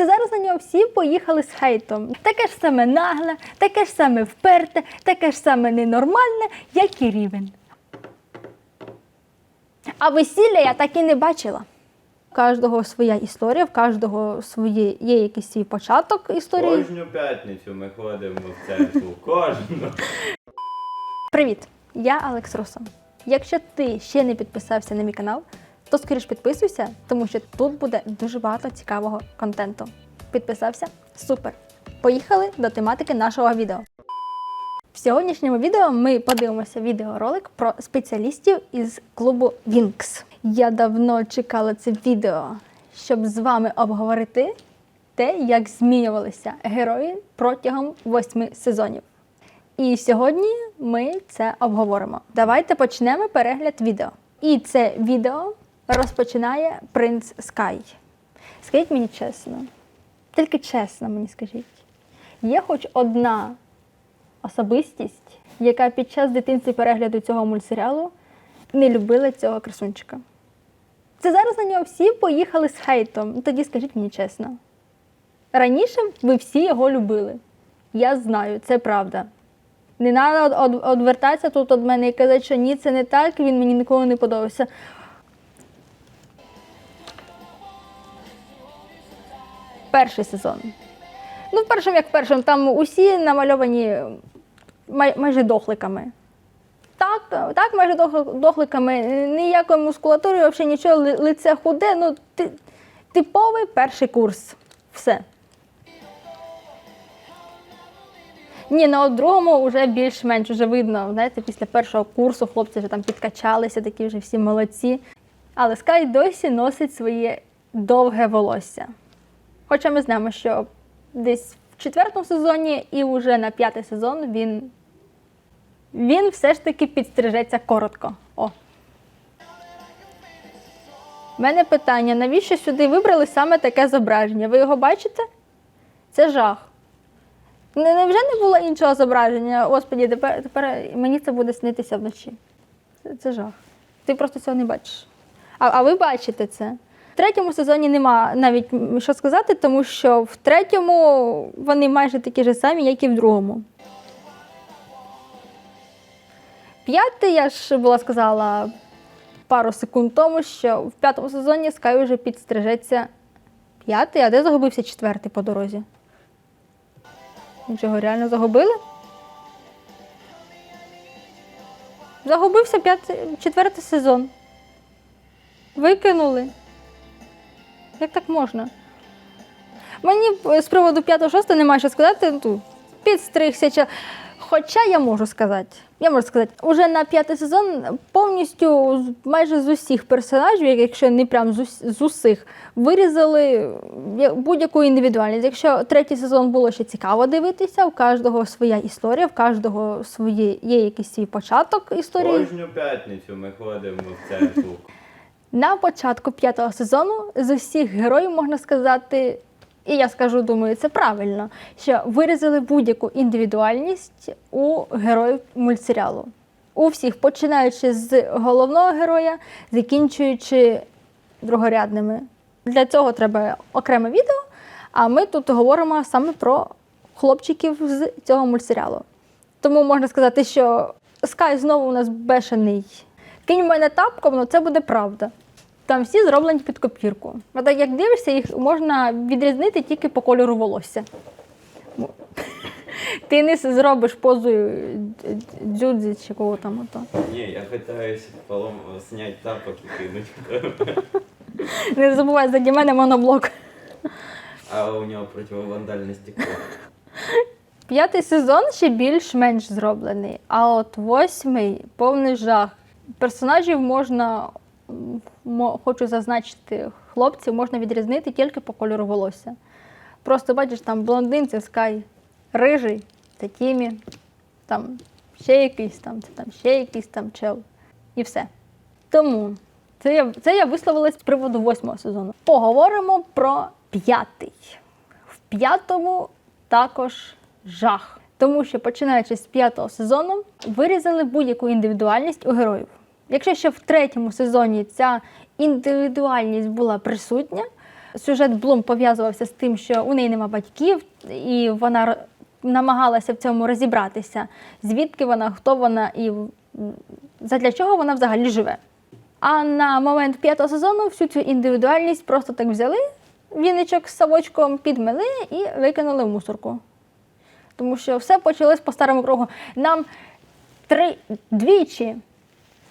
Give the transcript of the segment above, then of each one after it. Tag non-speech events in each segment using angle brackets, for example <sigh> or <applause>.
Це зараз на нього всі поїхали з хейтом. Таке ж саме нагле, таке ж саме вперте, таке ж саме ненормальне, як і рівень. А весілля я так і не бачила. У кожного своя історія, в кожного своє, є якийсь свій початок історії. Кожну п'ятницю ми ходимо в церкву. <laughs> Кожну. Привіт! Я Алекс Руса. Якщо ти ще не підписався на мій канал, то скоріш підписуйся, тому що тут буде дуже багато цікавого контенту. Підписався? Супер! Поїхали до тематики нашого відео. В сьогоднішньому відео ми подивимося відеоролик про спеціалістів із клубу Вінкс. Я давно чекала це відео, щоб з вами обговорити те, як змінювалися герої протягом восьми сезонів. І сьогодні ми це обговоримо. Давайте почнемо перегляд відео. І це відео розпочинає принц Скай. Скажіть мені чесно, тільки чесно мені скажіть, є хоч одна особистість, яка під час дитинства перегляду цього мультсеріалу не любила цього красунчика. Це зараз на нього всі поїхали з хейтом. Тоді скажіть мені чесно. Раніше ви всі його любили. Я знаю, це правда. Не треба відвертатися тут від мене і казати, що ні, це не так, він мені ніколи не подобався. Перший сезон. Ну, в першому, як в першому, там усі намальовані май, майже дохликами. Так, так, майже дохликами, ніякої мускулатури, взагалі нічого, лице худе, ну, ти, типовий перший курс. Все. Ні, на другому вже більш-менш вже видно. Знаєте, після першого курсу хлопці вже там підкачалися, такі вже всі молодці. Але Скай досі носить своє довге волосся. Хоча ми знаємо, що десь в четвертому сезоні і вже на п'ятий сезон він, він все ж таки підстрижеться коротко. О. У мене питання: навіщо сюди вибрали саме таке зображення? Ви його бачите? Це жах. Невже не було іншого зображення? Господі, тепер, тепер мені це буде снитися вночі. Це, це жах. Ти просто цього не бачиш. А, а ви бачите це. Третьому сезоні нема навіть що сказати, тому що в третьому вони майже такі ж самі, як і в другому. П'ятий, я ж була сказала пару секунд тому, що в п'ятому сезоні Скай вже підстрижеться п'ятий, а де загубився четвертий по дорозі? Ви Чого, реально загубили? Загубився п'ятий, четвертий сезон. Викинули. Як так можна? Мені з приводу 5-6 немає що сказати. Ну, підстригся. Хоча я можу сказати, я можу сказати, уже на п'ятий сезон повністю майже з усіх персонажів, якщо не прям з, ус- з усіх, вирізали будь-яку індивідуальність. Якщо третій сезон було ще цікаво дивитися, у кожного своя історія, в кожного своє, є якийсь свій початок історії. Кожну п'ятницю ми ходимо в церкву. На початку п'ятого сезону з усіх героїв можна сказати, і я скажу, думаю, це правильно, що вирізали будь-яку індивідуальність у героїв мультсеріалу. У всіх, починаючи з головного героя, закінчуючи другорядними. Для цього треба окреме відео, а ми тут говоримо саме про хлопчиків з цього мультсеріалу. Тому можна сказати, що Скай знову у нас бешений. Кинь мене тапком, ну це буде правда. Там всі зроблені під копірку. А так як дивишся, їх можна відрізнити тільки по кольору волосся. Ну, <laughs> Ти не зробиш позою дзюдзі чи кого там ото. Ні, я питаюся полом... зняти тапок і кинути. <laughs> Не забувай заді мене моноблок. А у нього противовандальне стекло. <laughs> П'ятий сезон ще більш-менш зроблений, а от восьмий повний жах. Персонажів можна, хочу зазначити, хлопців можна відрізнити тільки по кольору волосся. Просто бачиш, там блондин це скай, рижий це Тімі, там ще якийсь там, це там ще якийсь там чел. І все. Тому це я, це я висловилась з приводу восьмого сезону. Поговоримо про п'ятий. В п'ятому також жах. Тому що починаючи з п'ятого сезону вирізали будь-яку індивідуальність у героїв. Якщо ще в третьому сезоні ця індивідуальність була присутня, Сюжет Блум пов'язувався з тим, що у неї нема батьків, і вона намагалася в цьому розібратися, звідки вона, хто вона і задля чого вона взагалі живе. А на момент п'ятого сезону всю цю індивідуальність просто так взяли, віничок з совочком підмели і викинули в мусорку. Тому що все почалось по старому кругу. Нам три двічі,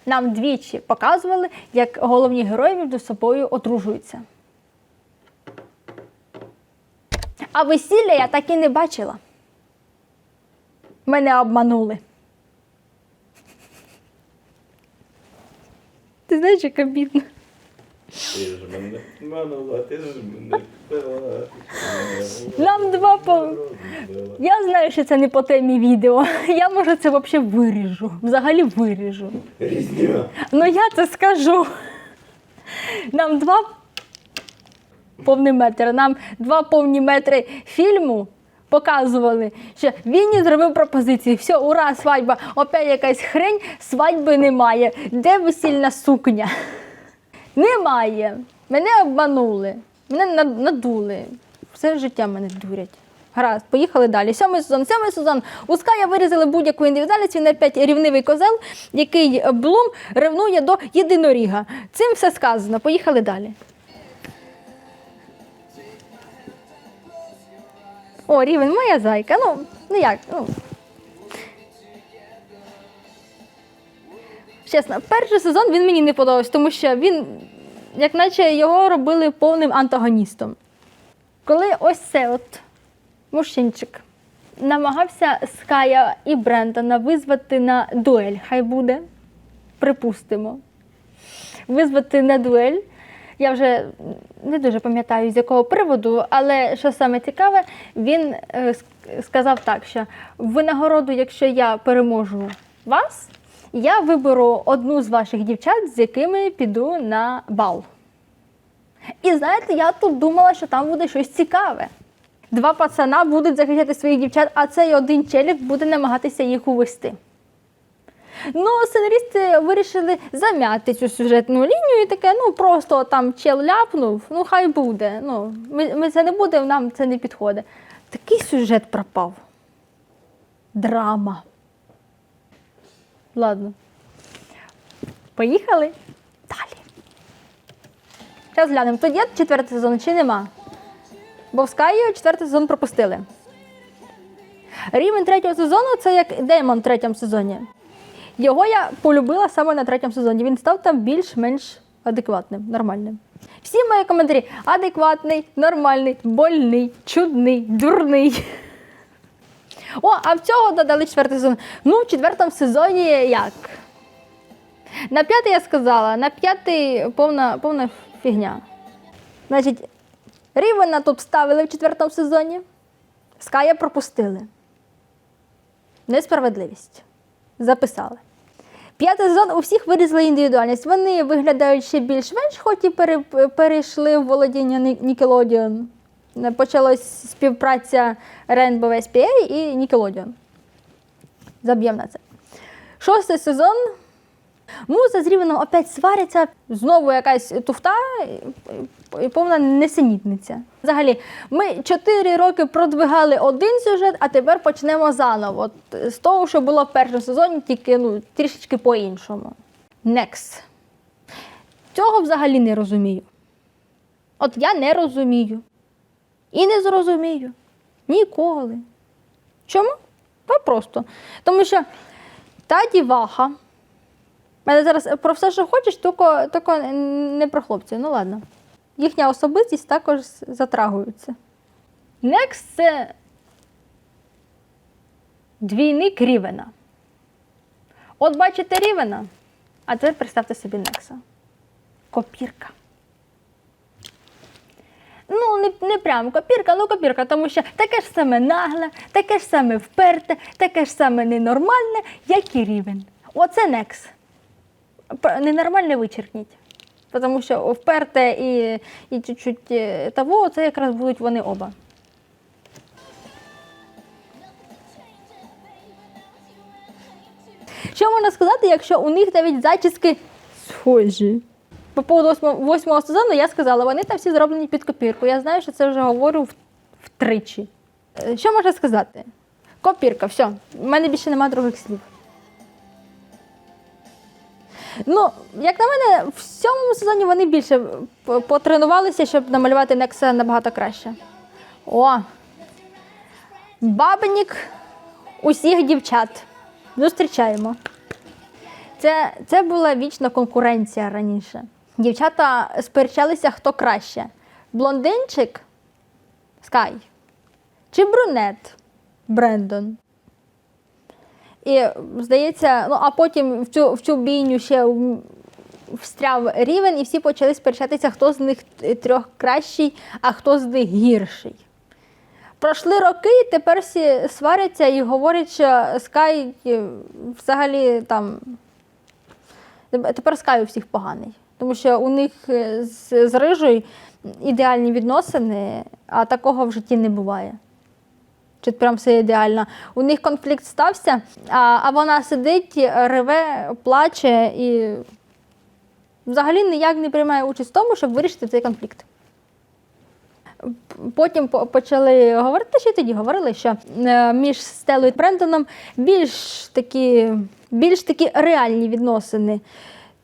нам двічі показували, як головні герої між собою одружуються. А весілля я так і не бачила. Мене обманули. Ти знаєш, як обідно. Ти ж мене манула, ти ж мене пила. Нам два по. Я знаю, що це не по темі відео. Я може це взагалі виріжу. Взагалі виріжу. Різня. Ну я це скажу. Нам два повні метри, нам два повні метри фільму показували, що він зробив пропозицію. Все, ура, свадьба. Опять якась хрень, свадьби немає. Де весільна сукня? Немає. Мене обманули, мене надули. Все життя мене дурять. Гаразд, поїхали далі. Сьомий сезон, сьомий сезон. У Ская вирізали будь-яку індивідуальність, він опять рівнивий козел, який Блум ревнує до єдиноріга. Цим все сказано. Поїхали далі. О, рівень, моя зайка. Ну, ну як? Ну. Чесно, перший сезон він мені не подобався, тому що він, як наче його робили повним антагоністом. Коли ось це от мужчинчик намагався Ская і Брентона визвати на дуель, хай буде, припустимо, визвати на дуель. Я вже не дуже пам'ятаю з якого приводу, але що саме цікаве, він е, сказав так, що в винагороду, якщо я переможу вас, я виберу одну з ваших дівчат, з якими піду на бал. І знаєте, я тут думала, що там буде щось цікаве. Два пацана будуть захищати своїх дівчат, а цей один челік буде намагатися їх увести. Ну, сценаристи вирішили зам'яти цю сюжетну лінію і таке, ну просто там чел ляпнув, ну хай буде. Ну, ми, ми це не будемо, нам це не підходить. Такий сюжет пропав. Драма. Ладно. Поїхали далі. Зараз глянемо, тут є четвертий сезон чи нема? Бо в Скайі четвертий сезон пропустили. Рівень третього сезону це як Деймон в третьому сезоні. Його я полюбила саме на третьому сезоні. Він став там більш-менш адекватним, нормальним. Всі мої коментарі адекватний, нормальний, больний, чудний, дурний. О, а в цього додали четвертий сезон. Ну, в четвертому сезоні як? На п'ятий я сказала, на п'ятий повна, повна фігня. Значить, Рівена тут ставили в четвертому сезоні, Ская пропустили. Несправедливість. Записали. П'ятий сезон у всіх вирізали індивідуальність. Вони виглядають ще більш-менш, хоч і пере- перейшли в володіння Ні- Nickelodeon. Почалась співпраця Rainbow SPA і Nickelodeon. Заб'ємо на це. Шостий сезон. Муза з Рівеном опять сваряться, знову якась туфта і повна несенітниця. Взагалі, ми чотири роки продвигали один сюжет, а тепер почнемо заново. З того, що було в першому сезоні, тільки ну, трішечки по-іншому. Next. Цього взагалі не розумію. От я не розумію. І не зрозумію. Ніколи. Чому? Та просто. Тому що та діваха. Мене зараз про все, що хочеш, тільки не про хлопців. Ну ладно. Їхня особистість також затрагується. Next це двійник Рівена. От бачите Рівена, а тепер представте собі Некса. Копірка. Ну, не, не прям копірка, ну копірка, тому що таке ж саме нагле, таке ж саме вперте, таке ж саме ненормальне, як і рівень. Оце Некс. Ненормальне вичеркніть. Тому що вперте і, і чуть-чуть е, того, це якраз будуть вони оба. Що можна сказати, якщо у них навіть зачіски схожі? По поводу восьмого, сезону я сказала, вони там всі зроблені під копірку. Я знаю, що це вже говорю втричі. Е, Що можна сказати? Копірка, все. У мене більше немає других слів. Ну, як на мене, в сьомому сезоні вони більше потренувалися, щоб намалювати Некса набагато краще. О! Бабник усіх дівчат. Зустрічаємо. Це, це була вічна конкуренція раніше. Дівчата сперечалися, хто краще: блондинчик Скай чи брюнет Брендон. І здається, ну а потім в цю, в цю бійню ще встряв рівень, і всі почали сперечатися, хто з них трьох кращий, а хто з них гірший. Пройшли роки, і тепер всі сваряться і говорять, що Скай е, взагалі там. Тепер Скай у всіх поганий. Тому що у них е, з, з рижею ідеальні відносини, а такого в житті не буває. Чи прям все ідеально. У них конфлікт стався, а, а вона сидить, реве, плаче і взагалі ніяк не приймає участь в тому, щоб вирішити цей конфлікт. Потім почали говорити, що тоді говорили, що е, між Стелою і Брендоном більш такі, більш такі реальні відносини,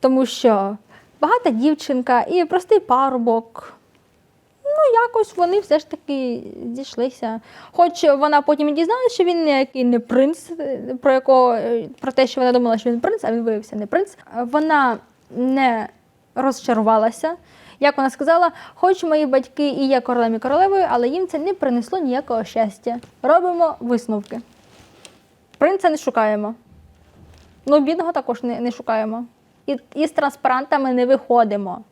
тому що багата дівчинка і простий парубок. Ну, якось вони все ж таки зійшлися. Хоч вона потім і дізналася, що він ніякий не принц, про якого е, про те, що вона думала, що він принц, а він виявився не принц. Вона не розчарувалася. Як вона сказала, хоч мої батьки і є королем і королевою, але їм це не принесло ніякого щастя. Робимо висновки. Принца не шукаємо. Ну, бідного також не, не шукаємо. І, і з транспарантами не виходимо.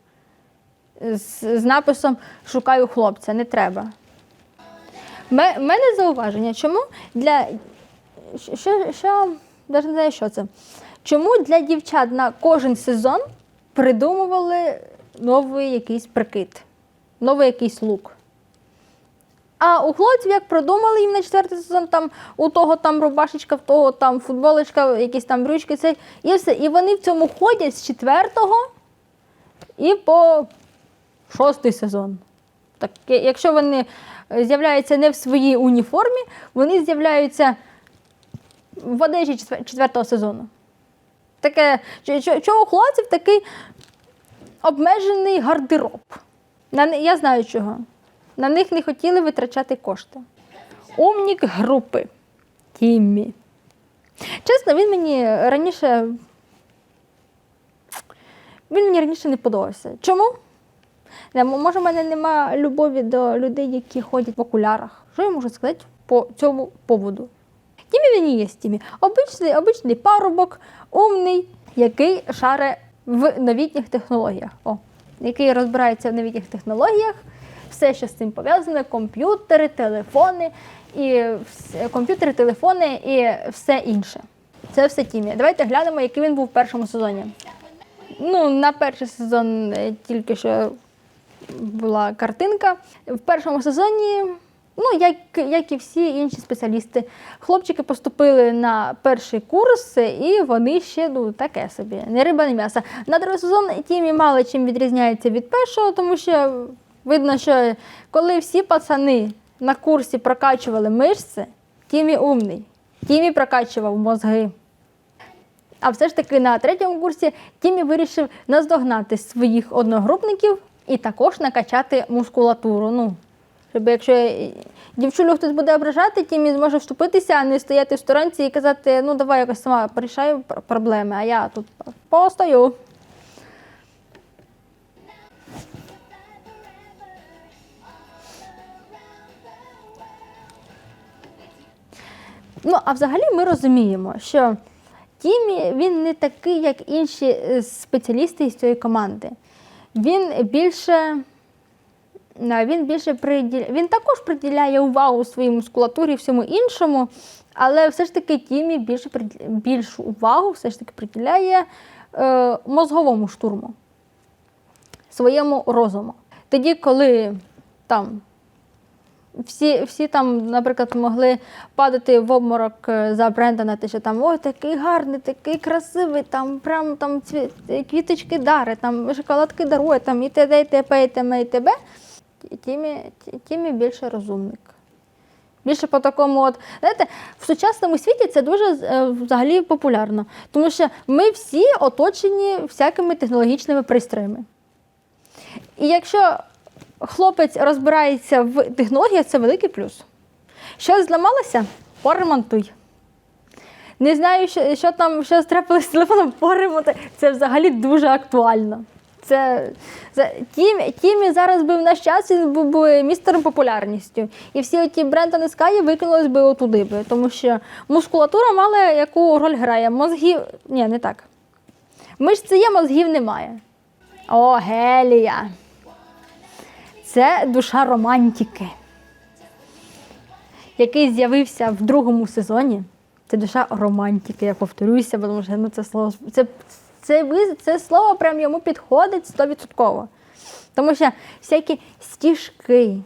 З, з написом Шукаю хлопця, не треба. У мене зауваження, чому для. Що, що, навіть не знаю, що це. Чому для дівчат на кожен сезон придумували новий якийсь прикид, новий якийсь лук? А у хлопців як придумали їм на четвертий сезон, там у того там рубашечка, в того там футболочка, якісь там брючки, це і все. І вони в цьому ходять з четвертого і по шостий сезон. Так, якщо вони е, з'являються не в своїй уніформі, вони з'являються в одежі четвертого сезону. Таке, чого у хлопців такий обмежений гардероб. Я знаю чого. На них не хотіли витрачати кошти. Умнік групи Тіммі. Чесно, він мені раніше. Він мені раніше не подобався. Чому? Може, в мене нема любові до людей, які ходять в окулярах. Що я можу сказати по цьому поводу? Тімі він і є Тімі. Обичний, обичний парубок, умний, який шаре в новітніх технологіях. О, який розбирається в новітніх технологіях, все, що з цим пов'язане, комп'ютери, телефони, і комп'ютери, телефони і все інше. Це все Тімі. Давайте глянемо, який він був в першому сезоні. Ну, на перший сезон е, тільки що була картинка. В першому сезоні, ну, як, як і всі інші спеціалісти, хлопчики поступили на перший курс, і вони ще ну, таке собі, не риба, не м'ясо. На другий сезон Тімі мало чим відрізняється від першого, тому що видно, що коли всі пацани на курсі прокачували мишці, Тімі умний. Тімі прокачував мозги. А все ж таки на третьому курсі Тімі вирішив наздогнати своїх одногрупників і також накачати мускулатуру. Ну, щоб якщо дівчулю хтось буде ображати, Тімі зможе вступитися, а не стояти в сторонці і казати, ну давай якось сама порішаю проблеми, а я тут постою. Ну, а взагалі ми розуміємо, що Тімі він не такий, як інші е, спеціалісти із цієї команди. Він більше. Він більше приділяє, він також приділяє увагу своїй мускулатурі і всьому іншому, але все ж таки Тімі більше більшу увагу все ж таки приділяє е, мозговому штурму, своєму розуму. Тоді, коли там всі, всі там, наприклад, могли падати в обморок е, за Брендана, те, що там ой, такий гарний, такий красивий, там прям там цві... квіточки дари, там шоколадки дарує, там і т.д. і т.п. і т.м. і т.б. Тімі, тімі більше розумник. Більше по такому, от знаєте, в сучасному світі це дуже е, взагалі популярно, тому що ми всі оточені всякими технологічними пристроями. І якщо хлопець розбирається в технологіях, це великий плюс. Щось зламалося, поремонтуй. Не знаю, що, що там що трапилося з телефоном, поремонтуй. Це взагалі дуже актуально. Це, Тімі, Тімі зараз би в наш час він був би містером популярністю. І всі ті Брентони Скаї викинулись би отуди би, тому що мускулатура мала яку роль грає. Мозгів. Ні, не так. Мишці є, мозгів немає. О, Гелія. Це душа романтики, який з'явився в другому сезоні. Це душа романтики, я повторюся, бо тому що ну, це слово це, це, ви- це слово прям йому підходить 100%. Тому що всякі стіжки,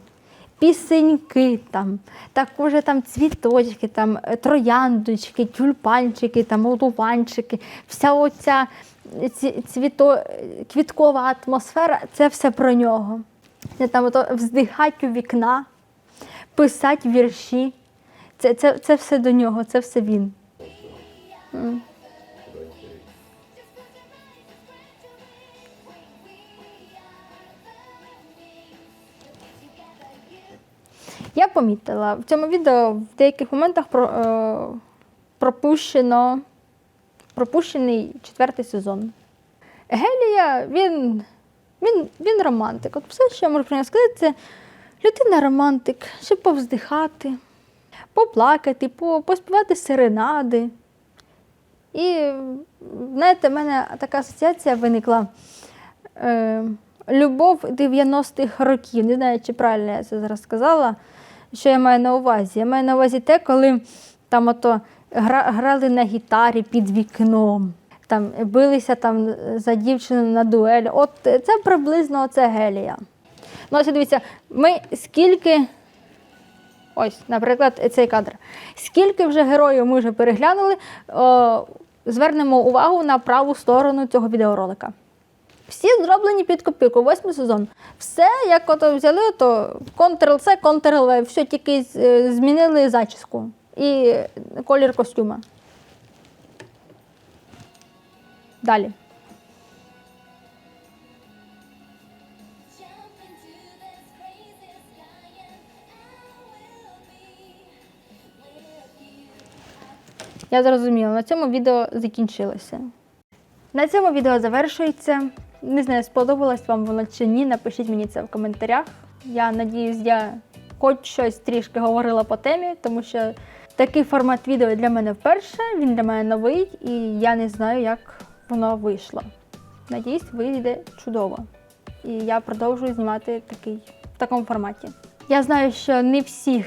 пісеньки, там, також там цвіточки, там, е, трояндочки, тюльпанчики, там, одуванчики, вся оця цвіто, квіткова атмосфера це все про нього. Це Там ото вздихать у вікна, писать вірші. Це, це, це все до нього, це все він. Я помітила, в цьому відео в деяких моментах про, е, пропущено, пропущений четвертий сезон. Гелія, він, він, він романтик. От все, що я можу про нього сказати, це людина романтик, щоб повздихати, поплакати, поспівати серенади. І, знаєте, в мене така асоціація виникла. Е, любов 90-х років. Не знаю, чи правильно я це зараз сказала. Що я маю на увазі? Я маю на увазі те, коли там ото гра, грали на гітарі під вікном, там билися там за дівчину на дуель. От це приблизно оце гелія. Ну, ось дивіться, ми скільки. Ось, наприклад, цей кадр. Скільки вже героїв ми вже переглянули, о, звернемо увагу на праву сторону цього відеоролика. Всі зроблені під копірку, восьмий сезон. Все, як ото взяли, то Ctrl-C, Ctrl-V, все тільки е, змінили зачіску і колір костюма. You. Я зрозуміла, на цьому відео закінчилося. На цьому відео завершується. Не знаю, сподобалось вам воно чи ні. Напишіть мені це в коментарях. Я надіюсь, я хоч щось трішки говорила по темі, тому що такий формат відео для мене вперше, він для мене новий, і я не знаю, як воно вийшло. Надіюсь, вийде чудово. І я продовжую знімати такий, в такому форматі. Я знаю, що не всіх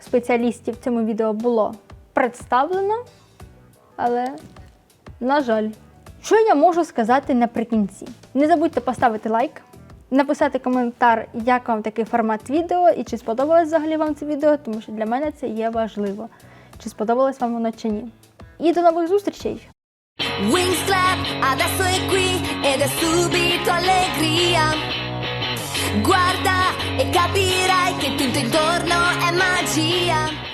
спеціалістів в цьому відео було представлено, але, на жаль, що я можу сказати наприкінці? Не забудьте поставити лайк, написати коментар, як вам такий формат відео і чи сподобалось взагалі вам це відео, тому що для мене це є важливо. Чи сподобалось вам воно чи ні. І до нових зустрічей! Wings clap, adesso è qui ed è subito allegria. Guarda e capirai che tutto intorno è magia.